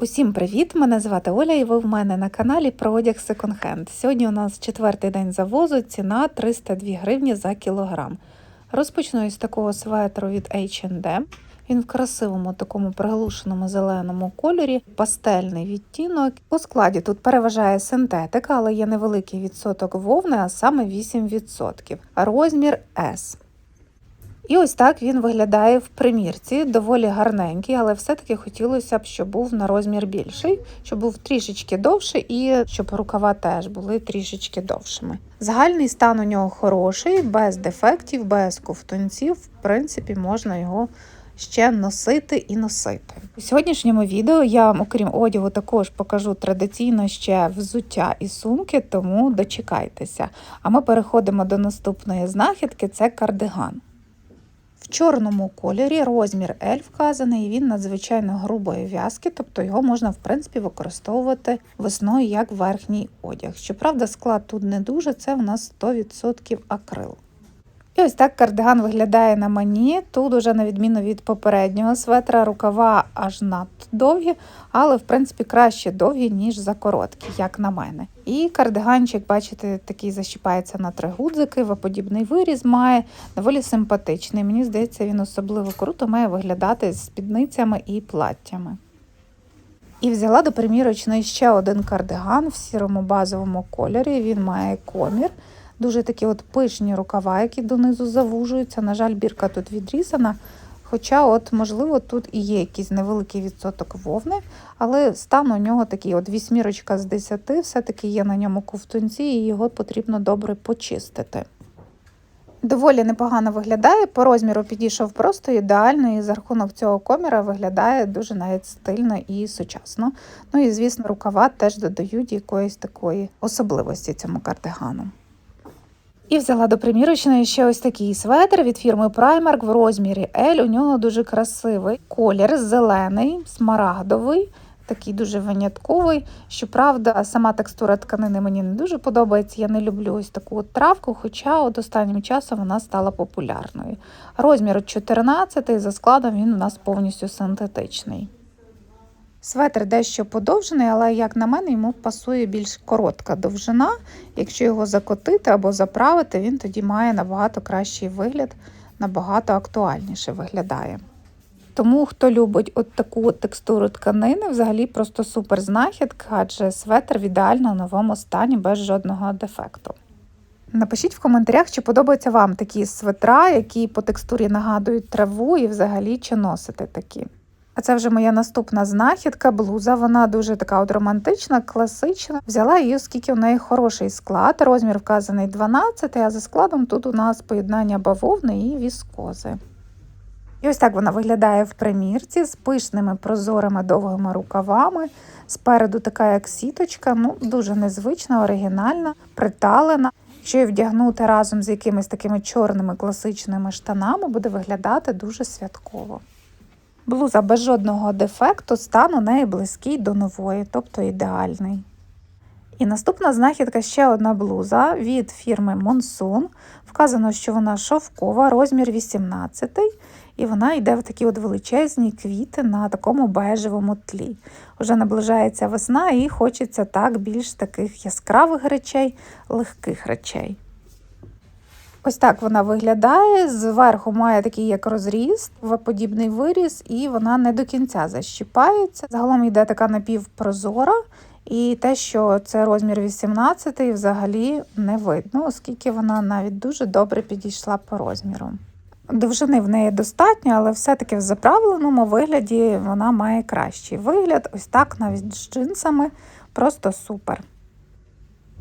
Усім привіт! Мене звати Оля, і ви в мене на каналі про одяг Hand. Сьогодні у нас четвертий день завозу, ціна 302 гривні за кілограм. Розпочну із такого светру від H&M. Він в красивому такому приглушеному зеленому кольорі, пастельний відтінок. У складі тут переважає синтетика, але є невеликий відсоток вовни, а саме 8%. Розмір S. І ось так він виглядає в примірці, доволі гарненький, але все-таки хотілося б, щоб був на розмір більший, щоб був трішечки довший і щоб рукава теж були трішечки довшими. Загальний стан у нього хороший, без дефектів, без ковтунців. В принципі, можна його ще носити і носити. У сьогоднішньому відео я вам, окрім одягу, також покажу традиційно ще взуття і сумки, тому дочекайтеся. А ми переходимо до наступної знахідки: це кардиган. В чорному кольорі розмір L вказаний, він надзвичайно грубої в'язки, тобто його можна в принципі використовувати весною як верхній одяг. Щоправда, склад тут не дуже, це в нас 100% акрил. І ось так кардиган виглядає на мені. Тут уже, на відміну від попереднього светра, рукава аж надто довгі, але в принципі краще довгі, ніж за короткі, як на мене. І кардиганчик, бачите, такий защіпається на три гудзики, виподібний виріз має, доволі симпатичний. Мені здається, він особливо круто має виглядати з спідницями і платтями. І взяла до примірочної ще один кардиган в сірому базовому кольорі. Він має комір. Дуже такі от пишні рукава, які донизу завужуються. На жаль, бірка тут відрізана. Хоча, от, можливо, тут і є якийсь невеликий відсоток вовни, але стан у нього такий от вісьмірочка з 10, все-таки є на ньому ковтунці, і його потрібно добре почистити. Доволі непогано виглядає, по розміру підійшов просто ідеально, і за рахунок цього коміра виглядає дуже навіть стильно і сучасно. Ну і, звісно, рукава теж додають якоїсь такої особливості цьому кардигану. І взяла до примірочної ще ось такий светр від фірми Primark в розмірі L. У нього дуже красивий колір, зелений, смарагдовий, такий дуже винятковий. Щоправда, сама текстура тканини мені не дуже подобається. Я не люблю ось таку от травку, хоча от останнім часом вона стала популярною. Розмір 14 за складом він у нас повністю синтетичний. Светр дещо подовжений, але, як на мене, йому пасує більш коротка довжина. Якщо його закотити або заправити, він тоді має набагато кращий вигляд, набагато актуальніше виглядає. Тому, хто любить от таку текстуру тканини, взагалі просто супер знахідка, адже светр в ідеально новому стані без жодного дефекту. Напишіть в коментарях, чи подобаються вам такі светра, які по текстурі нагадують траву, і взагалі чи носите такі. А це вже моя наступна знахідка, блуза. Вона дуже така от романтична, класична. Взяла її, оскільки у неї хороший склад. Розмір вказаний 12, а за складом тут у нас поєднання бавовни і віскози. І ось так вона виглядає в примірці з пишними прозорими довгими рукавами. Спереду така як сіточка, ну дуже незвична, оригінальна, приталена. Якщо її вдягнути разом з якимись такими чорними класичними штанами, буде виглядати дуже святково. Блуза без жодного дефекту, стан у неї близький до нової, тобто ідеальний. І наступна знахідка ще одна блуза від фірми Monsoon. Вказано, що вона шовкова, розмір 18 і вона йде в такі от величезні квіти на такому бежевому тлі. Уже наближається весна і хочеться так більш таких яскравих речей, легких речей. Ось так вона виглядає. Зверху має такий як розріз, подібний виріз, і вона не до кінця защіпається. Загалом йде така напівпрозора, і те, що це розмір 18 взагалі не видно, оскільки вона навіть дуже добре підійшла по розміру. Довжини в неї достатньо, але все-таки в заправленому вигляді вона має кращий вигляд. Ось так навіть з джинсами. Просто супер.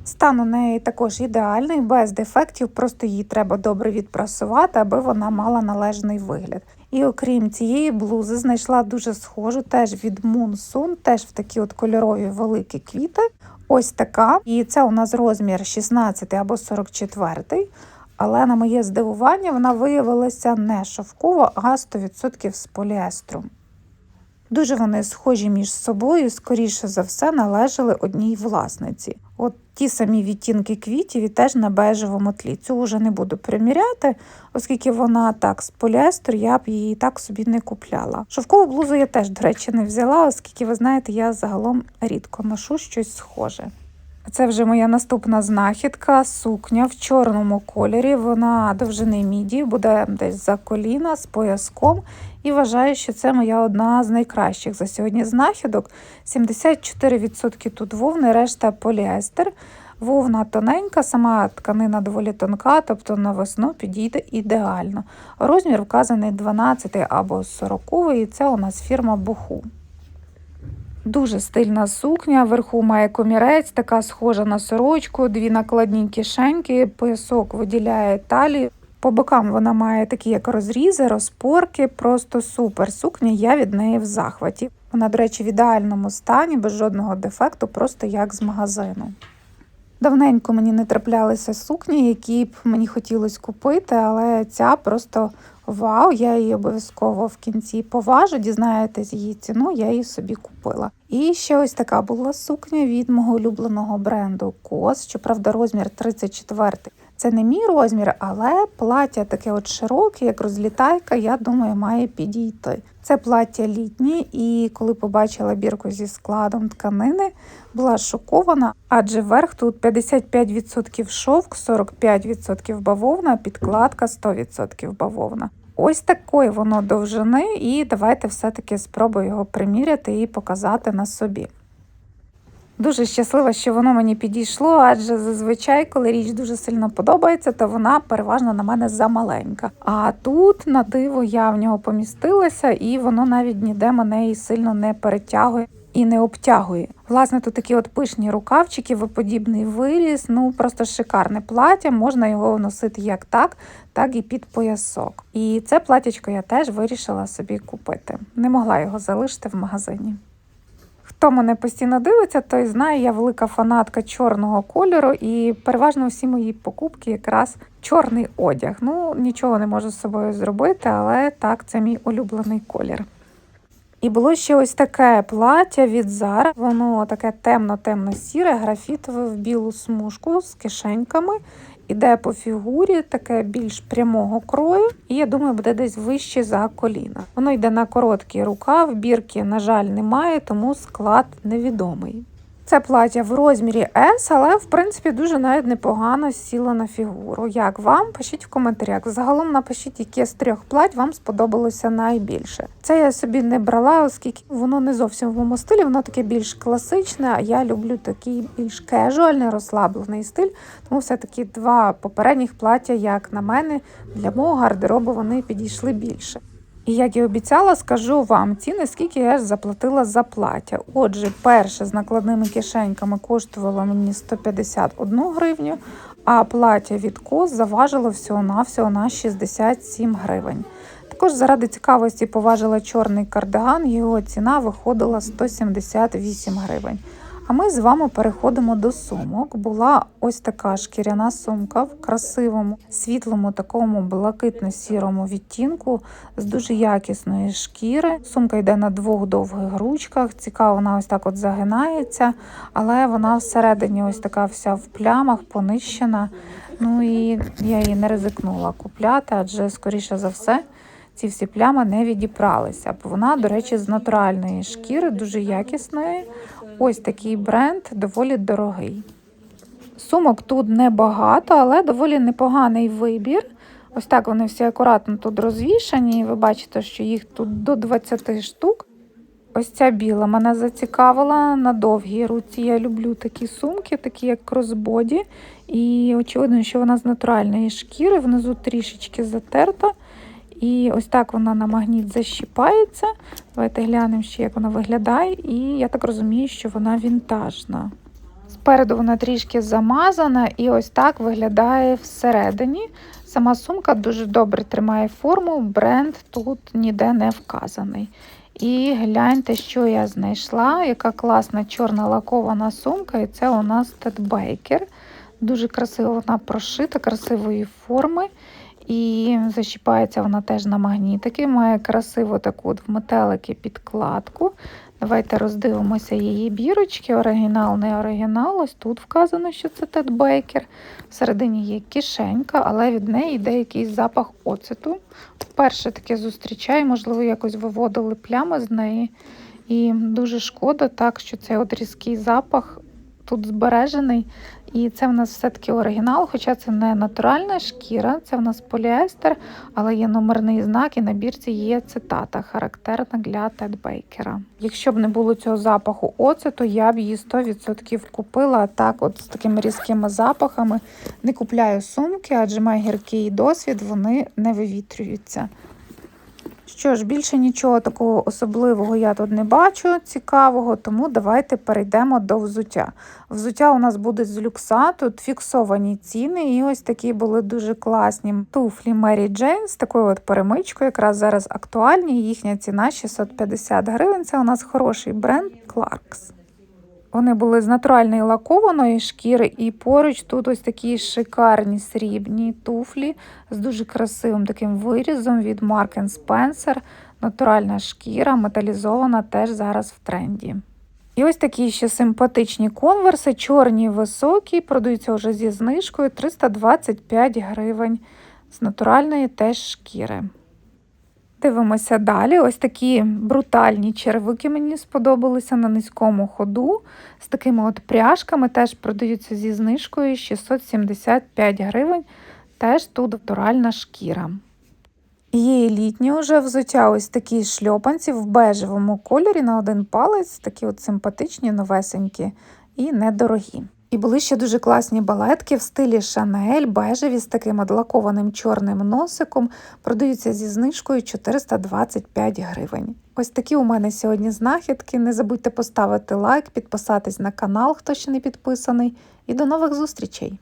Стан у неї також ідеальний, без дефектів, просто її треба добре відпрасувати, аби вона мала належний вигляд. І окрім цієї блузи, знайшла дуже схожу теж від Moonsun, теж в такі от кольорові великі квіти. Ось така. І це у нас розмір 16 або 44. Але на моє здивування вона виявилася не шовкова, а 100% з поліестру. Дуже вони схожі між собою, скоріше за все, належали одній власниці. От ті самі відтінки квітів і теж на бежевому тлі. Цю вже не буду приміряти, оскільки вона так з поліестер, я б її так собі не купляла. Шовкову блузу я теж, до речі, не взяла, оскільки ви знаєте, я загалом рідко ношу щось схоже. Це вже моя наступна знахідка, сукня в чорному кольорі. Вона довжини міді, буде десь за коліна з пояском. І вважаю, що це моя одна з найкращих за сьогодні знахідок. 74% тут вовни, решта поліестер. Вовна тоненька, сама тканина доволі тонка, тобто на весну підійде ідеально. Розмір вказаний 12 або 40, і це у нас фірма Буху. Дуже стильна сукня, вверху має комірець, така схожа на сорочку, дві накладні кишеньки, поясок виділяє талію. По бокам вона має такі як розрізи, розпорки, просто супер сукня, я від неї в захваті. Вона, до речі, в ідеальному стані, без жодного дефекту, просто як з магазину. Давненько мені не траплялися сукні, які б мені хотілося купити, але ця просто вау, я її обов'язково в кінці поважу, дізнаєтесь її ціну, я її собі купила. І ще ось така була сукня від мого улюбленого бренду Кос, щоправда, розмір 34. Це не мій розмір, але плаття таке от широке, як розлітайка, я думаю, має підійти. Це плаття літнє, і коли побачила бірку зі складом тканини, була шокована, адже верх тут 55% шовк, 45% бавовна, підкладка 100% бавовна. Ось такої воно довжини, і давайте все-таки спробую його приміряти і показати на собі. Дуже щаслива, що воно мені підійшло, адже зазвичай, коли річ дуже сильно подобається, то вона переважно на мене замаленька. А тут на диво я в нього помістилася, і воно навіть ніде мене і сильно не перетягує. І не обтягує. Власне, тут такі от пишні рукавчики, виподібний виріз, ну просто шикарне плаття. Можна його носити як так, так і під поясок. І це платтячко я теж вирішила собі купити. Не могла його залишити в магазині. Хто мене постійно дивиться, той знає, я велика фанатка чорного кольору, і переважно всі мої покупки якраз чорний одяг. Ну, нічого не можу з собою зробити, але так, це мій улюблений колір. І було ще ось таке плаття від Zara. Воно таке темно-темно-сіре, графітове в білу смужку з кишеньками. Іде по фігурі, таке більш прямого крою, і я думаю, буде десь вище за коліна. Воно йде на короткий рукав, бірки, на жаль, немає, тому склад невідомий. Це плаття в розмірі S, але в принципі дуже навіть непогано сіло на фігуру. Як вам? Пишіть в коментарях. Загалом напишіть, яке з трьох плать вам сподобалося найбільше. Це я собі не брала, оскільки воно не зовсім в моєму стилі, воно таке більш класичне, а я люблю такий більш кежуальний, розслаблений стиль. Тому все-таки два попередніх плаття, як на мене, для мого гардеробу вони підійшли більше. І як і обіцяла, скажу вам ціни, скільки я ж заплатила за плаття. Отже, перше з накладними кишеньками коштувало мені 151 гривню, а плаття від кос заважило всього-навсього на 67 гривень. Також заради цікавості поважила чорний кардиган, його ціна виходила 178 гривень. А ми з вами переходимо до сумок. Була ось така шкіряна сумка в красивому, світлому, такому блакитно-сірому відтінку з дуже якісної шкіри. Сумка йде на двох довгих ручках. Цікаво, вона ось так от загинається, але вона всередині ось така вся в плямах, понищена. Ну і я її не ризикнула купляти, адже, скоріше за все, ці всі плями не відіпралися. Вона, до речі, з натуральної шкіри, дуже якісної. Ось такий бренд доволі дорогий. Сумок тут небагато, але доволі непоганий вибір. Ось так вони всі акуратно тут розвішані. Ви бачите, що їх тут до 20 штук. Ось ця біла мене зацікавила на довгій руці. Я люблю такі сумки, такі як кросбоді. І очевидно, що вона з натуральної шкіри, внизу трішечки затерта. І ось так вона на магніт защіпається. Давайте глянемо ще, як вона виглядає. І я так розумію, що вона вінтажна. Спереду вона трішки замазана, і ось так виглядає всередині. Сама сумка дуже добре тримає форму, бренд тут ніде не вказаний. І гляньте, що я знайшла, яка класна чорна лакована сумка, і це у нас Тедбейкер. Дуже красиво вона прошита, красивої форми. І защіпається вона теж на магнітики, має красиву таку от в метелики підкладку. Давайте роздивимося її бірочки. Оригінал, не оригінал. Ось тут вказано, що це Тед Бейкер. Всередині є кишенька, але від неї йде якийсь запах оцету. Вперше таке зустрічаю, можливо, якось виводили плями з неї. І дуже шкода, так, що цей от різкий запах тут збережений. І це в нас все-таки оригінал, хоча це не натуральна шкіра, це в нас поліестер, але є номерний знак, і на бірці є цитата, характерна для Тед Бейкера. Якщо б не було цього запаху оцету, я б її 100% купила. А так, от з такими різкими запахами не купляю сумки, адже маю гіркий досвід, вони не вивітрюються. Що ж, більше нічого такого особливого я тут не бачу, цікавого, тому давайте перейдемо до взуття. Взуття у нас буде з люкса, тут фіксовані ціни, і ось такі були дуже класні туфлі Mary Jane з такою от перемичкою, якраз зараз актуальні. Їхня ціна 650 гривень. Це у нас хороший бренд Clarks. Вони були з натуральної лакованої шкіри, і поруч тут ось такі шикарні срібні туфлі з дуже красивим таким вирізом від Mark Spencer. Натуральна шкіра, металізована теж зараз в тренді. І ось такі ще симпатичні конверси, чорні високі, продаються вже зі знижкою 325 гривень з натуральної теж шкіри. Дивимося далі. Ось такі брутальні червики мені сподобалися на низькому ходу. З такими от пряжками теж продаються зі знижкою 675 гривень. Теж тут натуральна шкіра. Є елітні вже взуття ось такі шльопанці в бежевому кольорі на один палець, такі от симпатичні, новесенькі і недорогі. І були ще дуже класні балетки в стилі Шанель, бежеві з таким одлакованим чорним носиком. Продаються зі знижкою 425 гривень. Ось такі у мене сьогодні знахідки. Не забудьте поставити лайк, підписатись на канал, хто ще не підписаний. І до нових зустрічей!